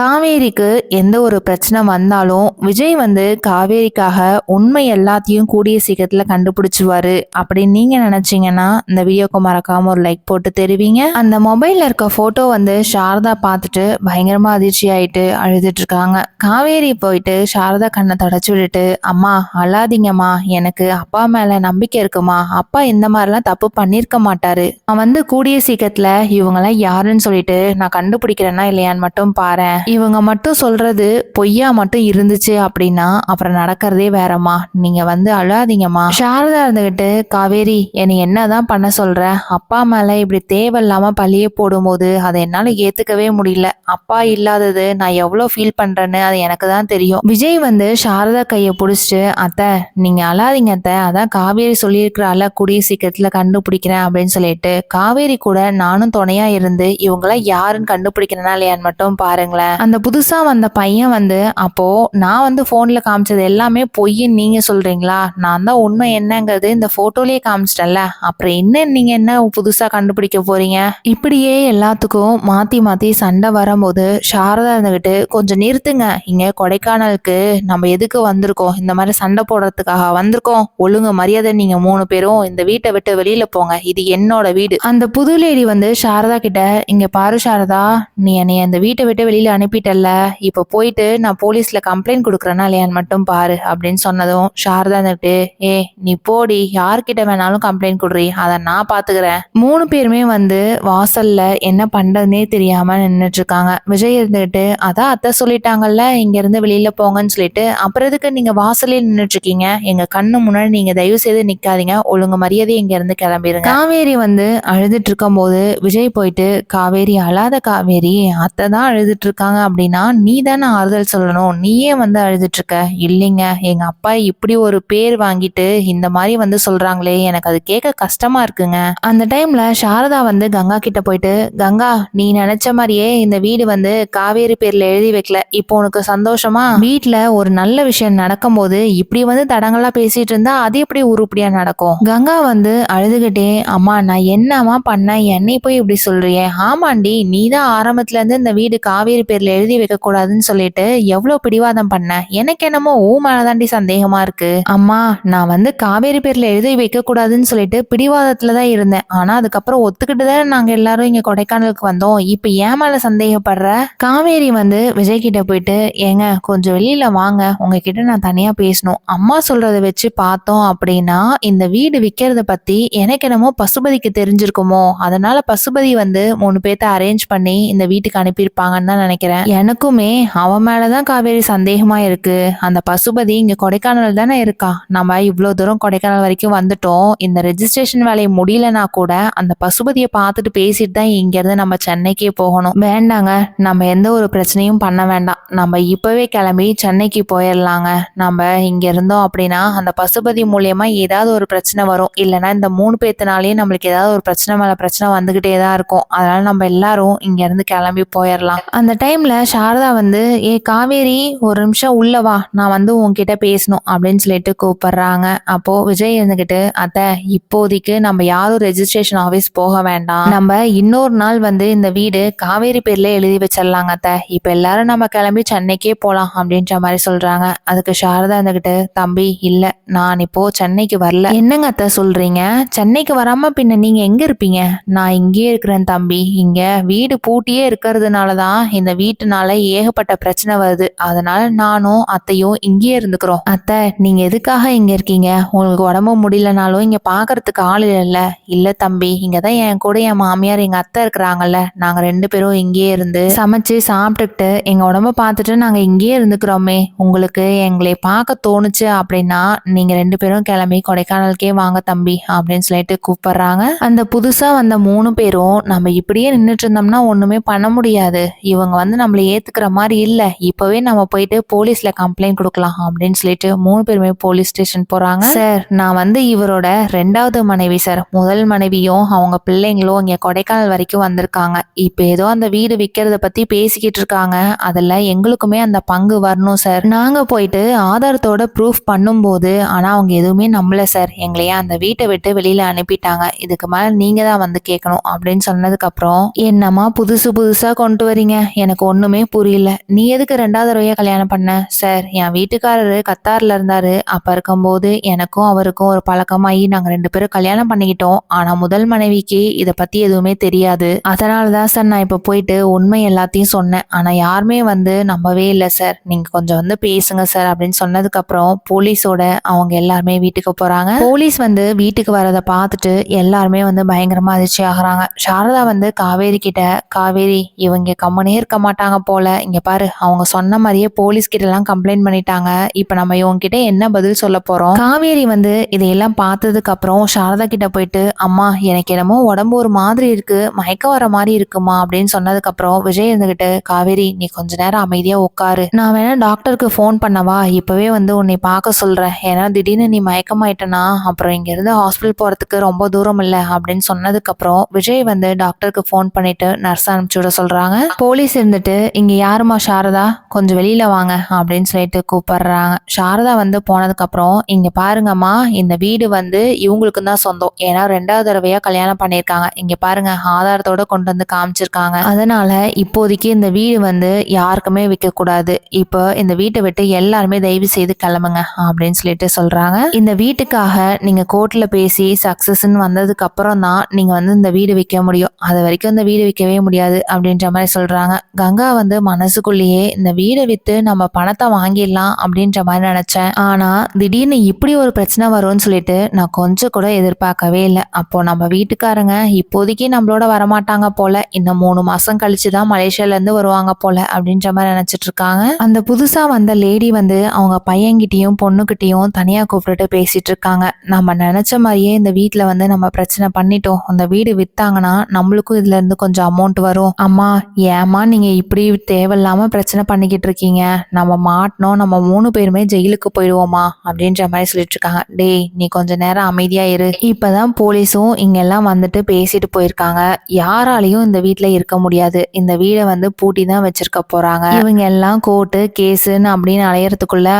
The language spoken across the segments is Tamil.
காவேரிக்கு எந்த ஒரு பிரச்சனை வந்தாலும் விஜய் வந்து காவேரிக்காக உண்மை எல்லாத்தையும் கூடிய சீக்கிரத்தில் கண்டுபிடிச்சுவாரு அப்படின்னு நீங்கள் நினச்சிங்கன்னா இந்த வீடியோக்கு மறக்காமல் ஒரு லைக் போட்டு தெரிவிங்க. அந்த மொபைலில் இருக்க ஃபோட்டோ வந்து சாரதா பார்த்துட்டு பயங்கரமாக அதிர்ச்சி ஆயிட்டு அழுதுட்டு இருக்காங்க. காவேரி போயிட்டு சாரதா கண்ணை தொடச்சு விட்டுட்டு அம்மா அழாதீங்கம்மா. எனக்கு அப்பா மேலே நம்பிக்கை இருக்குமா? அப்பா இந்த மாதிரிலாம் தப்பு பண்ணியிருக்க மாட்டாரு. நான் வந்து கூடிய சீக்கிரத்தில் இவங்கெல்லாம் யாருன்னு சொல்லிட்டு நான் கண்டுபிடிக்கிறேன்னா இல்லையான்னு மட்டும் பாரேன். இவங்க மட்டும் சொல்றது பொய்யா மட்டும் இருந்துச்சு அப்படின்னா அப்புறம் நடக்கிறதே வேறம்மா. நீங்க வந்து அழாதீங்கம்மா. சாரதா இருந்துகிட்டு காவேரி என்னை என்னதான் பண்ண சொல்ற? அப்பா மேல இப்படி தேவையில்லாம பழிய போடும்போது அதை என்னால ஏத்துக்கவே முடியல. அப்பா இல்லாதது நான் எவ்வளவு ஃபீல் பண்றேன்னு அது எனக்கு தான் தெரியும். விஜய் வந்து சாரதா கையை பிடிச்சிட்டு அத்தை நீங்க அழாதீங்க அத்தை. அதான் காவேரி சொல்லியிருக்கிறால கூடிய சீக்கிரத்துல கண்டுபிடிக்கிறேன் அப்படின்னு சொல்லிட்டு காவேரி கூட நானும் துணையா இருந்து இவங்களாம் யாருன்னு கண்டுபிடிக்கிறனா இல்லையான்னு மட்டும் பாருங்களேன். அந்த புதுசா வந்த பையன் வந்து அப்போ நான் வந்து போன்ல காமிச்சது எல்லாமே பொய்ன்னு நீங்க சொல்றீங்களா? நான் தான் உண்மை என்னங்கிறது இந்த போட்டோலயே காமிச்சிட்டேன்ல. அப்புறம் என்ன நீங்க என்ன புதுசா கண்டுபிடிக்க போறீங்க? இப்படியே எல்லாத்துக்கும் மாத்தி மாத்தி சண்டை வரும்போது சாரதா இருந்துகிட்டு கொஞ்சம் நிறுத்துங்க. இங்க கொடைக்கானலுக்கு நம்ம எதுக்கு வந்திருக்கோம்? இந்த மாதிரி சண்டை போடுறதுக்காக வந்திருக்கோம். ஒழுங்கு மரியாதை நீங்க மூணு பேரும் இந்த வீட்டை விட்டு வெளியில போங்க. இது என்னோட வீடு. அந்த புது லேடி வந்து சாரதா கிட்ட இங்க பாரு சாரதா நீ என்னை அந்த வீட்டை விட்டு வெளியில அனுப்பிட்டல்ல. இப்போ போயிட்டு நான் போலீஸில் கம்ப்ளைண்ட் கொடுக்குறேன்னா இல்லையான்னு மட்டும் பாரு அப்படின்னு சொன்னதும் சாரதா இருந்துட்டு ஏ நீ போடி. யார்கிட்ட வேணாலும் கம்ப்ளைண்ட் கொடுறி. அதை நான் பார்த்துக்கிறேன் மூணு பேருமே வந்து வாசல்ல என்ன பண்ணுறதுன்னே தெரியாம நின்னுட்டு இருக்காங்க விஜய் இருந்துகிட்டு அதான் அத்தை சொல்லிட்டாங்கல்ல இங்கேருந்து வெளியில் போங்கன்னு சொல்லிட்டு அப்புறம் எதுக்கு நீங்கள் வாசலே நின்றுட்டு இருக்கீங்க எங்கள் கண்ணு முன்னாடி நீங்கள் தயவு செய்து நிற்காதீங்க ஒழுங்கு மரியாதை இங்கேருந்து கிளம்பிடுங்க காவேரி வந்து அழுதுட்டு இருக்கும் போது விஜய் போயிட்டு காவேரி அழாத காவேரி. அத்தை தான் அழுதுட்டு இருக்காங்க அப்படின்னா நீ தானே ஆறுதல் சொல்லணும். நீயே வந்து அழுதுட்டு இருக்க இல்லைங்க. எங்க அப்பா இப்படி ஒரு பேர் வாங்கிட்டு இந்த மாதிரி வந்து சொல்றாங்களே. எனக்கு அது கேட்க கஷ்டமா இருக்குங்க. அந்த டைம்ல சாரதா வந்து கங்கா கிட்ட போயிட்டு கங்கா நீ நினைச்ச மாதிரியே இந்த வீடு வந்து காவேரி பேர்ல எழுதி வைக்கல. இப்போ உனக்கு சந்தோஷமா? வீட்டில் ஒரு நல்ல விஷயம் நடக்கும்போது இப்படி வந்து தடங்களா பேசிட்டு இருந்தா அது எப்படி உருப்படியா நடக்கும்? கங்கா வந்து அழுதுகிட்டே அம்மா நான் என்னம்மா பண்ண என்னை போய் இப்படி சொல்றியே? ஆமாண்டி நீ தான் ஆரம்பத்துல இருந்து இந்த வீடு காவேரி பேர் பேர்ல எழுதி வைக்கக்கூடாதுன்னு சொல்லிட்டு எவ்வளவு பிடிவாதம் பண்ணேன் எனக்கு என்னமோ ஊ மேலதாண்டி சந்தேகமா இருக்கு. அம்மா நான் வந்து காவேரி பேர்ல எழுதி வைக்கக்கூடாதுன்னு சொல்லிட்டு பிடிவாதத்துல தான் இருந்தேன். ஆனா அதுக்கப்புறம் ஒத்துக்கிட்டு தான் நாங்க எல்லாரும் இங்க கொடைக்கானலுக்கு வந்தோம். இப்ப ஏன் மேல சந்தேகப்படுற? காவேரி வந்து விஜய் கிட்ட போயிட்டு ஏங்க கொஞ்சம் வெளியில வாங்க. உங்ககிட்ட நான் தனியா பேசணும். அம்மா சொல்றத வச்சு பார்த்தோம் அப்படின்னா இந்த வீடு விற்கிறத பத்தி எனக்கு என்னமோ பசுபதிக்கு தெரிஞ்சிருக்குமோ? அதனால பசுபதி வந்து மூணு பேர்த்த அரேஞ்ச் பண்ணி இந்த வீட்டுக்கு அனுப்பியிருப்பாங்கன்னு தான் நினைக்கிறேன். எனக்குமே அவன் மேலதான் காவேரி சந்தேகமா இருக்கு. அந்த பசுபதி இங்க கொடைக்கானல் தானே இருக்கா? நம்ம இவ்வளவு தூரம் கொடைக்கானல் வரைக்கும் வந்துட்டோம். இந்த ரெஜிஸ்ட்ரேஷன் வேலையை முடியலனா கூட அந்த பசுபதியை பார்த்துட்டு பேசிட்டு தான் இங்க இருந்து நம்ம சென்னைக்கே போகணும். வேண்டாங்க. நம்ம எந்த ஒரு பிரச்சனையும் பண்ண வேண்டாம். நம்ம இப்பவே கிளம்பி சென்னைக்கு போயிடலாங்க நம்ம இங்க இருந்தோம் அப்படின்னா அந்த பசுபதி மூலியமா ஏதாவது ஒரு பிரச்சனை வரும். இல்லைன்னா இந்த மூணு பேத்தினாலேயே நம்மளுக்கு ஏதாவது ஒரு பிரச்சனை மேல பிரச்சனை வந்துகிட்டே தான் இருக்கும். அதனால நம்ம எல்லாரும் இங்க இருந்து கிளம்பி போயிடலாம் அந்த டைம் டைம்ல சாரதா வந்து ஏ காவேரி ஒரு நிமிஷம் உள்ளவா நான் வந்து உன்கிட்ட பேசணும் அப்படின்னு சொல்லிட்டு கூப்பிடுறாங்க. அப்போ விஜய் இருந்துகிட்டு அத்தை இப்போதைக்கு நம்ம யாரும் ரெஜிஸ்ட்ரேஷன் ஆஃபீஸ் போக வேண்டாம். நம்ம இன்னொரு நாள் வந்து இந்த வீடு காவேரி பேர்ல எழுதி வச்சிடலாங்க அத்தை. இப்ப எல்லாரும் நம்ம கிளம்பி சென்னைக்கே போலாம் அப்படின்ற மாதிரி சொல்றாங்க. அதுக்கு சாரதா இருந்துகிட்டு தம்பி இல்ல நான் இப்போ சென்னைக்கு வரல. என்னங்க அத்தை சொல்றீங்க? சென்னைக்கு வராம பின்ன நீங்க எங்க இருப்பீங்க? நான் இங்கேயே இருக்கிறேன் தம்பி. இங்க வீடு பூட்டியே இருக்கிறதுனால தான் இந்த வீட்டுனால ஏகப்பட்ட பிரச்சனை வருது. அதனால நானும் அத்தையும் இங்கேயே இருந்துக்கிறோம். அத்தை நீங்க எதுக்காக இங்க இருக்கீங்க? உங்களுக்கு உடம்பு முடியலனாலும் இங்க பாக்குறதுக்கு ஆள் இல்லைல்ல. இல்ல தம்பி இங்கதான் என் கூட என் மாமியார் எங்க அத்தை இருக்கிறாங்கல்ல. நாங்க ரெண்டு பேரும் இங்கேயே இருந்து சமைச்சு சாப்பிட்டுக்கிட்டு எங்க உடம்ப பார்த்துட்டு நாங்க இங்கேயே இருந்துக்கிறோமே. உங்களுக்கு எங்களை பார்க்க தோணுச்சு அப்படின்னா நீங்க ரெண்டு பேரும் கிளம்பி கொடைக்கானலுக்கே வாங்க தம்பி அப்படின்னு சொல்லிட்டு கூப்பிடுறாங்க. அந்த புதுசா வந்த மூணு பேரும் நம்ம இப்படியே நின்றுட்டு இருந்தோம்னா ஒண்ணுமே பண்ண முடியாது. இவங்க வந்து நம்மள ஏத்துக்கிற மாதிரி இல்ல. இப்பவே நம்ம போயிட்டு போலீஸ்ல கம்ப்ளைண்ட் கொடுக்கலாம் அப்படின்னு சொல்லிட்டு மூணு பேருமே போலீஸ் ஸ்டேஷன் போறாங்க. சார். நான் வந்து இவரோட ரெண்டாவது மனைவி சார். முதல் மனைவியும் அவங்க பிள்ளைங்களும் இங்க கொடைக்கானல் வரைக்கும் வந்திருக்காங்க. இப்ப ஏதோ அந்த வீடு விற்கிறத பத்தி பேசிக்கிட்டு இருக்காங்க. அதுல எங்களுக்குமே அந்த பங்கு வரணும் சார். நாங்க போயிட்டு ஆதாரத்தோட ப்ரூஃப் பண்ணும்போது ஆனா அவங்க எதுவுமே நம்பல சார். எங்களையே அந்த வீட்டை விட்டு வெளியில அனுப்பிட்டாங்க. இதுக்கு மேல நீங்க தான் வந்து கேட்கணும் அப்படின்னு சொன்னதுக்கு அப்புறம் என்னம்மா புதுசு புதுசா கொண்டு வரீங்க? எனக்கு ஒண்ணுமே புரியல. நீ எதுக்கு ரெண்டாவது தடவையா கல்யாணம் பண்ண? சார் என் வீட்டுக்காரரு கத்தார்ல இருந்தாரு. அப்ப இருக்கும்போது எனக்கும் அவருக்கும் ஒரு பழக்கமாயி நாங்க ரெண்டு பேரும் கல்யாணம் பண்ணிக்கிட்டோம். ஆனா முதல் மனைவிக்கு இத பத்தி எதுவுமே தெரியாது. அதனாலதான் சார் நான் இப்ப போயிட்டு உண்மை எல்லாத்தையும் சொன்னேன். ஆனா யாருமே வந்து நம்பவே இல்லை சார். நீங்க கொஞ்சம் வந்து பேசுங்க சார் அப்படின்னு சொன்னதுக்கு அப்புறம் போலீஸோட அவங்க எல்லாருமே வீட்டுக்கு போறாங்க. போலீஸ் வந்து வீட்டுக்கு வரதை பார்த்துட்டு எல்லாருமே வந்து பயங்கரமா அதிர்ச்சி ஆகுறாங்க. சாரதா வந்து காவேரி கிட்ட காவேரி இவங்க கம்மனே இருக்க மாட்டாங்க போல. இங்கே பாரு அவங்க சொன்ன மாதிரியே போலீஸ் கிட்டலாம் கம்ப்ளைண்ட் பண்ணிட்டாங்க. இப்போ நம்ம இவங்க கிட்ட என்ன பதில் சொல்ல போகிறோம் காவேரி வந்து இதையெல்லாம் பார்த்ததுக்கு அப்புறம் சாரதா கிட்ட போயிட்டு அம்மா எனக்கு என்னமோ உடம்பு ஒரு மாதிரி இருக்கு மயக்கம் வர மாதிரி இருக்குமா? அப்படின்னு சொன்னதுக்கப்புறம் விஜய் இருந்துகிட்டு காவேரி நீ கொஞ்ச நேரம் அமைதியாக உட்காரு. நான் வேணா டாக்டருக்கு ஃபோன் பண்ணவா? இப்போவே வந்து உன்னை பார்க்க சொல்கிறேன் ஏன்னா திடீர்னு நீ மயக்கமாயிட்டனா அப்புறம் இங்கேருந்து ஹாஸ்பிட்டல் போகிறதுக்கு ரொம்ப தூரம் இல்லை. அப்படின்னு சொன்னதுக்கப்புறம் விஜய் வந்து டாக்டருக்கு ஃபோன் பண்ணிட்டு நர்ஸ் அனுப்பிச்சு விட சொல்கிறாங்க போலீஸ் இருந்து இருந்துட்டு இங்க யாருமா சாரதா? கொஞ்சம் வெளியில வாங்க அப்படின்னு சொல்லிட்டு கூப்பிடுறாங்க. சாரதா வந்து போனதுக்கு அப்புறம் இங்க பாருங்கம்மா இந்த வீடு வந்து இவங்களுக்கு தான் சொந்தம். ஏன்னா ரெண்டாவது தடவையா கல்யாணம் பண்ணியிருக்காங்க. இங்க பாருங்க ஆதாரத்தோட கொண்டு வந்து காமிச்சிருக்காங்க. அதனால இப்போதைக்கு இந்த வீடு வந்து யாருக்குமே விற்க கூடாது. இப்போ இந்த வீட்டை விட்டு எல்லாருமே தயவு செய்து கிளம்புங்க அப்படின்னு சொல்லிட்டு சொல்றாங்க. இந்த வீட்டுக்காக நீங்க கோர்ட்ல பேசி சக்சஸ்ன்னு வந்ததுக்கு அப்புறம் தான் நீங்க வந்து இந்த வீடு விற்க முடியும். அது வரைக்கும் இந்த வீடு விற்கவே முடியாது அப்படின்ற மாதிரி சொல்றாங்க. கங்கா வந்து மனசுக்குள்ளேயே இந்த வீடை வித்து நம்ம பணத்தை வாங்கிடலாம் அப்படின்ற மாதிரி நினைச்சேன். ஆனா திடீர்னு இப்படி ஒரு பிரச்சனை வரும்னு சொல்லிட்டு நான் கொஞ்சம் கூட எதிர்பார்க்கவே இல்லை. அப்போ நம்ம வீட்டுக்காரங்க இப்போதைக்கு நம்மளோட வரமாட்டாங்க போல இன்னும் மூணு மாசம் கழிச்சு தான் மலேசியால இருந்து வருவாங்க போல அப்படின்ற மாதிரி நினைச்சிட்டு இருக்காங்க. அந்த புதுசா வந்த லேடி வந்து அவங்க பையன்கிட்டயும் பொண்ணுகிட்டயும் தனியா கூப்பிட்டுட்டு பேசிட்டு இருக்காங்க. நம்ம நினைச்ச மாதிரியே இந்த வீட்டில் வந்து நம்ம பிரச்சனை பண்ணிட்டோம். அந்த வீடு வித்தாங்கன்னா நம்மளுக்கும் இதுல இருந்து கொஞ்சம் அமௌண்ட் வரும். அம்மா ஏமா நீங்க இப்படி தேவையில்லாமல் பிரச்சனை பண்ணிக்கிட்டு இருக்கீங்க. நம்ம மாட்டினோம் நம்ம மூணு பேருமே ஜெயிலுக்கு போயிடுவோமா? அப்படின்ற மாதிரி சொல்லிட்டு இருக்காங்க. டேய் நீ கொஞ்ச நேரம் அமைதியாக இரு. இப்போதான் போலீஸும் இங்கெல்லாம் வந்துட்டு பேசிட்டு போயிருக்காங்க. யாராலையும் இந்த வீட்டில் இருக்க முடியாது. இந்த வீடை வந்து பூட்டி தான் வச்சிருக்க போறாங்க. இவங்க எல்லாம் கோர்ட்டு கேஸுன்னு அப்படின்னு அலையறதுக்குள்ள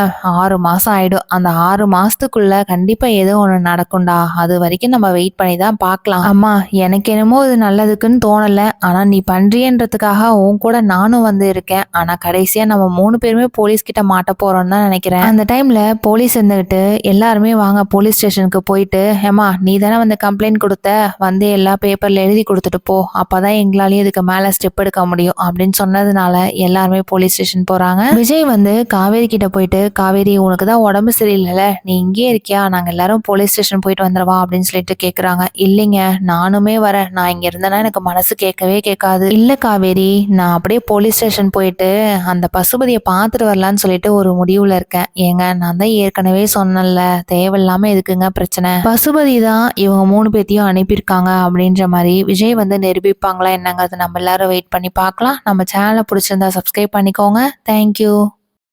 ஆறு மாசம் ஆயிடும். அந்த ஆறு மாசத்துக்குள்ள கண்டிப்பா ஏதோ ஒன்று நடக்கும்டா. அது வரைக்கும் நம்ம வெயிட் பண்ணி தான் பார்க்கலாம். அம்மா எனக்கு என்னமோ இது நல்லதுக்குன்னு தோணலை. ஆனா நீ பண்றியன்றதுக்காக உன் கூட நானும் வந்து இருக்கேன். ஆனா கடைசியா நம்ம மூணு பேருமே போலீஸ் கிட்ட மாட்ட போறோம்னு தான் நினைக்கிறேன். அந்த டைம்ல போலீஸ் இருந்துகிட்டு எல்லாருமே வாங்க போலீஸ் ஸ்டேஷனுக்கு போயிட்டு ஏமா நீ தானே வந்து கம்ப்ளைண்ட் கொடுத்த? வந்து எல்லா பேப்பர்ல எழுதி கொடுத்துட்டு போ. அப்பதான் எங்களாலேயும் இதுக்கு மேல ஸ்டெப் எடுக்க முடியும். அப்படின்னு சொன்னதுனால எல்லாருமே போலீஸ் ஸ்டேஷன் போறாங்க. விஜய் வந்து காவேரி கிட்ட போயிட்டு காவேரி உனக்கு தான் உடம்பு சரியில்லைல்ல நீ இங்கே இருக்கியா? நாங்க எல்லாரும் போலீஸ் ஸ்டேஷன் போயிட்டு வந்துடவா? அப்படின்னு சொல்லிட்டு கேக்குறாங்க. இல்லைங்க நானுமே வரேன். நான் இங்க இருந்தேன்னா எனக்கு மனசு கேட்கவே கேட்காது. இல்ல காவேரி. நான் அப்படியே போலீஸ் ஸ்டேஷன் போயிட்டு அந்த பசுபதியை பார்த்துட்டு வரலான்னு சொல்லிட்டு ஒரு முடிவுல இருக்கேன். ஏங்க நான் தான் ஏற்கனவே சொன்னேன்ல தேவையில்லாம எதுக்குங்க பிரச்சனை? பசுபதி தான் இவங்க மூணு பேத்தையும் அனுப்பியிருக்காங்க அப்படின்ற மாதிரி விஜய் வந்து நிரூபிப்பாங்களா என்னங்க அது நம்ம எல்லாரும் வெயிட் பண்ணி பார்க்கலாம். நம்ம சேனலை பிடிச்சிருந்தா சப்ஸ்கிரைப் பண்ணிக்கோங்க. தேங்க்யூ